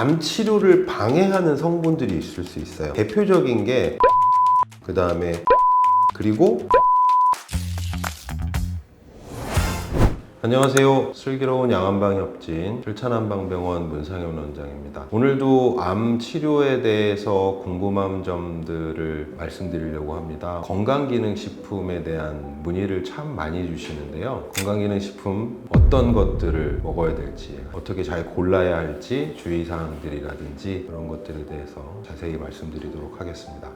암 치료를 방해하는 성분들이 있을 수 있어요. 대표적인 게 그 다음에 그리고 안녕하세요. 슬기로운 양한방 협진 실천한방병원 문상현 원장입니다. 오늘도 암 치료에 대해서 궁금한 점들을 말씀드리려고 합니다. 건강기능식품에 대한 문의를 참 많이 주시는데요. 건강기능식품 어떤 것들을 먹어야 될지, 어떻게 잘 골라야 할지 주의사항들이라든지 그런 것들에 대해서 자세히 말씀드리도록 하겠습니다.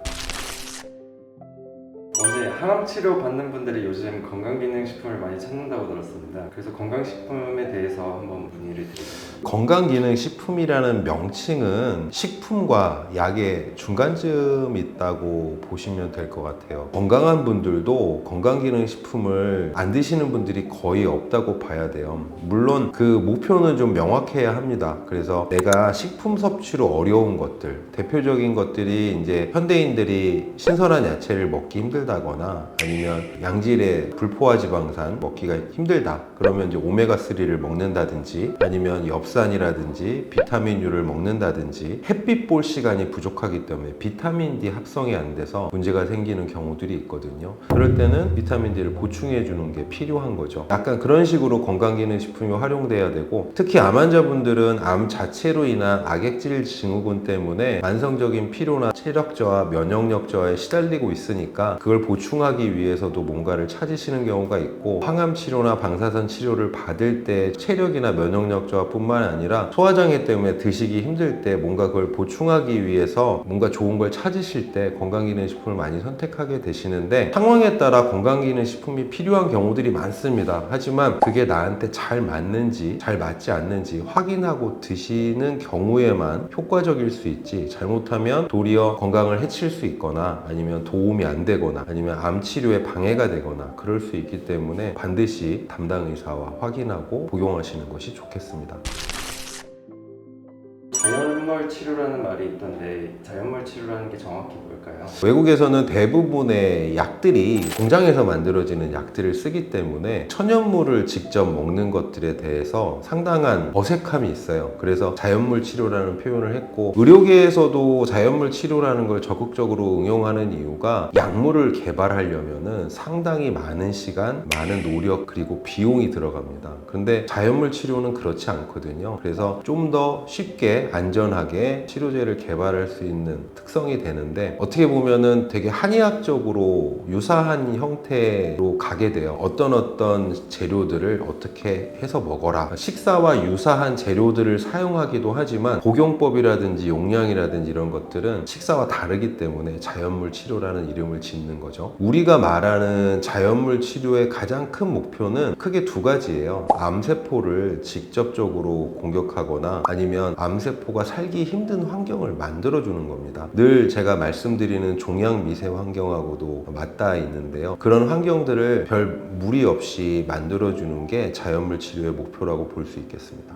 어제 항암 치료 받는 분들이 요즘 건강기능식품을 많이 찾는다고 들었습니다. 그래서 건강식품에 대해서 한번 문의를 드리겠습니다. 건강기능식품이라는 명칭은 식품과 약의 중간쯤 있다고 보시면 될 것 같아요. 건강한 분들도 건강기능식품을 안 드시는 분들이 거의 없다고 봐야 돼요. 물론 그 목표는 좀 명확해야 합니다. 그래서 내가 식품 섭취로 어려운 것들, 대표적인 것들이 이제 현대인들이 신선한 야채를 먹기 힘들다거나 아니면 양질의 불포화 지방산 먹기가 힘들다. 그러면 이제 오메가3를 먹는다든지 아니면 엽 산이라든지 비타민유를 먹는다든지 햇빛 볼 시간이 부족하기 때문에 비타민 D 합성이 안 돼서 문제가 생기는 경우들이 있거든요. 그럴 때는 비타민 D를 보충해 주는 게 필요한 거죠. 약간 그런 식으로 건강기능식품이 활용돼야 되고 특히 암 환자분들은 암 자체로 인한 악액질 증후군 때문에 만성적인 피로나 체력 저하, 면역력 저하에 시달리고 있으니까 그걸 보충하기 위해서도 뭔가를 찾으시는 경우가 있고 항암 치료나 방사선 치료를 받을 때 체력이나 면역력 저하뿐만 아니라 소화장애 때문에 드시기 힘들 때 뭔가 그걸 보충하기 위해서 뭔가 좋은 걸 찾으실 때 건강기능식품을 많이 선택하게 되시는데 상황에 따라 건강기능식품이 필요한 경우들이 많습니다. 하지만 그게 나한테 잘 맞는지 잘 맞지 않는지 확인하고 드시는 경우에만 효과적일 수 있지 잘못하면 도리어 건강을 해칠 수 있거나 아니면 도움이 안 되거나 아니면 암 치료에 방해가 되거나 그럴 수 있기 때문에 반드시 담당 의사와 확인하고 복용하시는 것이 좋겠습니다. 자연물 치료라는 말이 있던데 자연물 치료라는 게 정확히 뭘까요? 외국에서는 대부분의 약들이 공장에서 만들어지는 약들을 쓰기 때문에 천연물을 직접 먹는 것들에 대해서 상당한 어색함이 있어요. 그래서 자연물 치료라는 표현을 했고 의료계에서도 자연물 치료라는 걸 적극적으로 응용하는 이유가 약물을 개발하려면은 상당히 많은 시간, 많은 노력 그리고 비용이 들어갑니다. 근데 자연물 치료는 그렇지 않거든요. 그래서 좀 더 쉽게 안전하게 치료제를 개발할 수 있는 특성이 되는데 어떻게 보면은 되게 한의학적으로 유사한 형태로 가게 돼요. 어떤 어떤 재료들을 어떻게 해서 먹어라. 식사와 유사한 재료들을 사용하기도 하지만 복용법이라든지 용량이라든지 이런 것들은 식사와 다르기 때문에 자연물 치료라는 이름을 짓는 거죠. 우리가 말하는 자연물 치료의 가장 큰 목표는 크게 두 가지예요. 암세포를 직접적으로 공격하거나 아니면 암세포가 살기 힘든 환경을 만들어주는 겁니다. 늘 제가 말씀드리는 종양 미세 환경하고도 맞닿아 있는데요. 그런 환경들을 별 무리 없이 만들어주는 게 자연물 치료의 목표라고 볼 수 있겠습니다.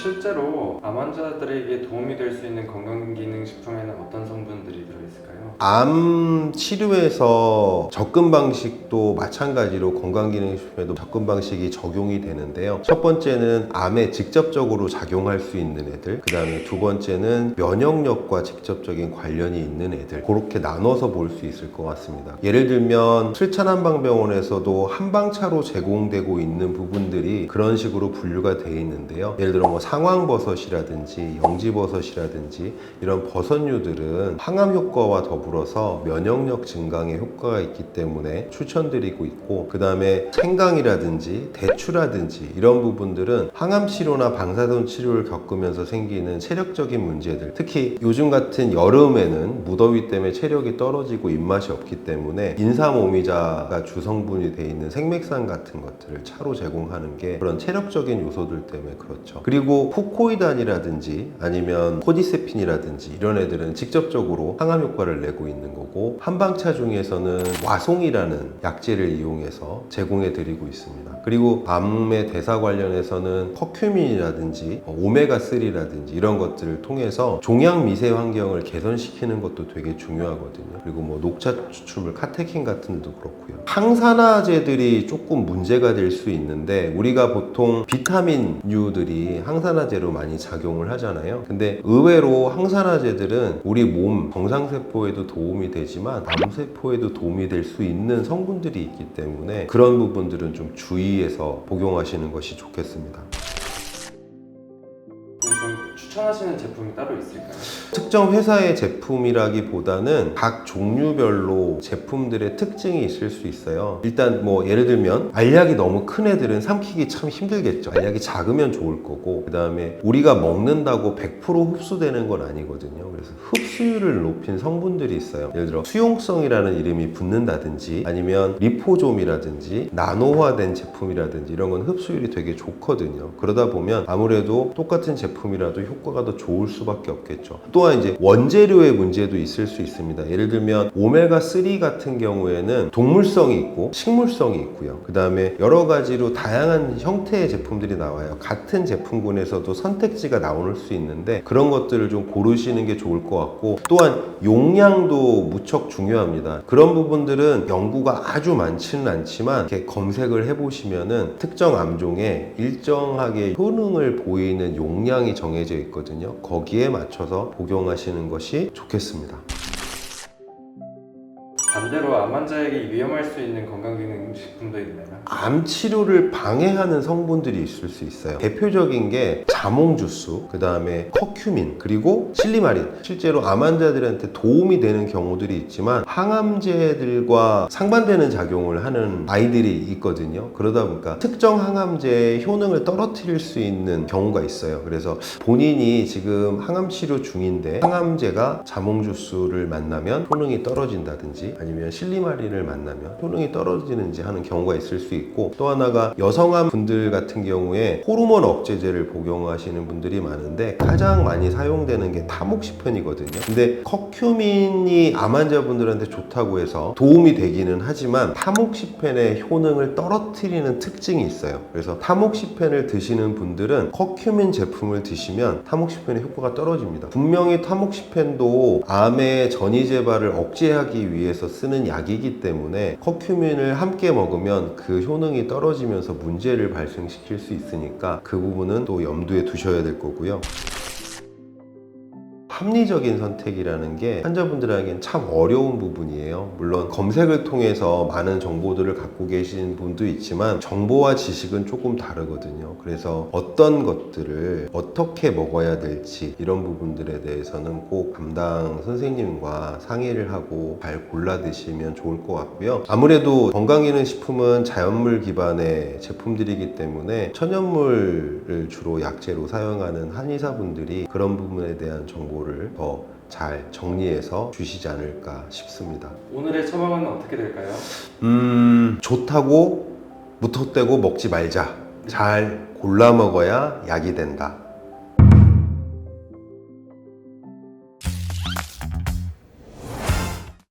실제로 암 환자들에게 도움이 될 수 있는 건강기능식품에는 어떤 성분들이 들어있을까요? 암 치료에서 접근 방식도 마찬가지로 건강기능식품에도 접근 방식이 적용이 되는데요. 첫 번째는 암에 직접적으로 작용할 수 있는 애들, 그 다음에 두 번째는 면역력과 직접적인 관련이 있는 애들, 그렇게 나눠서 볼 수 있을 것 같습니다. 예를 들면 실천한방병원에서도 한방차로 제공되고 있는 부분들이 그런 식으로 분류가 되어 있는데요. 예를 들어 뭐 상황버섯이라든지 영지버섯이라든지 이런 버섯류들은 항암 효과와 더불어서 면역력 증강에 효과가 있기 때문에 추천드리고 있고 그 다음에 생강이라든지 대추라든지 이런 부분들은 항암 치료나 방사선 치료를 겪으면서 생기는 체력적인 문제들 특히 요즘 같은 여름에는 무더위 때문에 체력이 떨어지고 입맛이 없기 때문에 인삼오미자가 주성분이 돼 있는 생맥산 같은 것들을 차로 제공하는 게 그런 체력적인 요소들 때문에 그렇죠. 그리고 후코이단이라든지 아니면 코디세핀이라든지 이런 애들은 직접적으로 항암 효과를 내고 있는 거고 한방차 중에서는 와송이라는 약재를 이용해서 제공해 드리고 있습니다. 그리고 암의 대사 관련해서는 커큐민이라든지 오메가3라든지 이런 것들을 통해서 종양 미세 환경을 개선시키는 것도 되게 중요하거든요. 그리고 뭐 녹차 추출물 카테킨 같은 데도 그렇고요. 항산화제들이 조금 문제가 될 수 있는데 우리가 보통 비타민류들이 항산 화제로 많이 작용을 하잖아요. 근데 의외로 항산화제들은 우리 몸 정상세포에도 도움이 되지만 암세포에도 도움이 될 수 있는 성분들이 있기 때문에 그런 부분들은 좀 주의해서 복용하시는 것이 좋겠습니다. 추천하시는 제품이 따로 있을까요? 특정 회사의 제품이라기보다는 각 종류별로 제품들의 특징이 있을 수 있어요. 일단 뭐 예를 들면 알약이 너무 큰 애들은 삼키기 참 힘들겠죠. 알약이 작으면 좋을 거고 그다음에 우리가 먹는다고 100% 흡수되는 건 아니거든요. 그래서 흡수율을 높인 성분들이 있어요. 예를 들어 수용성이라는 이름이 붙는다든지 아니면 리포좀이라든지 나노화된 제품이라든지 이런 건 흡수율이 되게 좋거든요. 그러다 보면 아무래도 똑같은 제품이라도 효과 가 더 좋을 수밖에 없겠죠. 또한 이제 원재료의 문제도 있을 수 있습니다. 예를 들면 오메가3 같은 경우에는 동물성이 있고 식물성이 있고요. 그 다음에 여러 가지로 다양한 형태의 제품들이 나와요. 같은 제품군에서도 선택지가 나올 수 있는데 그런 것들을 좀 고르시는 게 좋을 것 같고 또한 용량도 무척 중요합니다. 그런 부분들은 연구가 아주 많지는 않지만 이렇게 검색을 해보시면은 특정 암종에 일정하게 효능을 보이는 용량이 정해져 있거든요. 거기에 맞춰서 복용하시는 것이 좋겠습니다. 반대로 암 환자에게 위험할 수 있는 건강기능식품도 있나요? 암 치료를 방해하는 성분들이 있을 수 있어요. 대표적인 게 자몽 주스, 그 다음에 커큐민, 그리고 실리마린. 실제로 암 환자들한테 도움이 되는 경우들이 있지만 항암제들과 상반되는 작용을 하는 아이들이 있거든요. 그러다 보니까 특정 항암제의 효능을 떨어뜨릴 수 있는 경우가 있어요. 그래서 본인이 지금 항암 치료 중인데 항암제가 자몽 주스를 만나면 효능이 떨어진다든지 아니면 실리마린을 만나면 효능이 떨어지는지 하는 경우가 있을 수 있고 또 하나가 여성암 분들 같은 경우에 호르몬 억제제를 복용하시는 분들이 많은데 가장 많이 사용되는 게 타목시펜이거든요. 근데 커큐민이 암 환자분들한테 좋다고 해서 도움이 되기는 하지만 타목시펜의 효능을 떨어뜨리는 특징이 있어요. 그래서 타목시펜을 드시는 분들은 커큐민 제품을 드시면 타목시펜의 효과가 떨어집니다. 분명히 타목시펜도 암의 전이 재발을 억제하기 위해서 쓰는 약이기 때문에 커큐민을 함께 먹으면 그 효능이 떨어지면서 문제를 발생시킬 수 있으니까 그 부분은 또 염두에 두셔야 될 거고요. 합리적인 선택이라는 게 환자분들에겐 참 어려운 부분이에요. 물론 검색을 통해서 많은 정보들을 갖고 계신 분도 있지만 정보와 지식은 조금 다르거든요. 그래서 어떤 것들을 어떻게 먹어야 될지 이런 부분들에 대해서는 꼭 담당 선생님과 상의를 하고 잘 골라 드시면 좋을 것 같고요. 아무래도 건강기능 식품은 자연물 기반의 제품들이기 때문에 천연물을 주로 약재로 사용하는 한의사분들이 그런 부분에 대한 정보를 더 잘 정리해서 주시지 않을까 싶습니다. 오늘의 처방은 어떻게 될까요? 음, 좋다고 무턱대고 먹지 말자. 잘 골라 먹어야 약이 된다.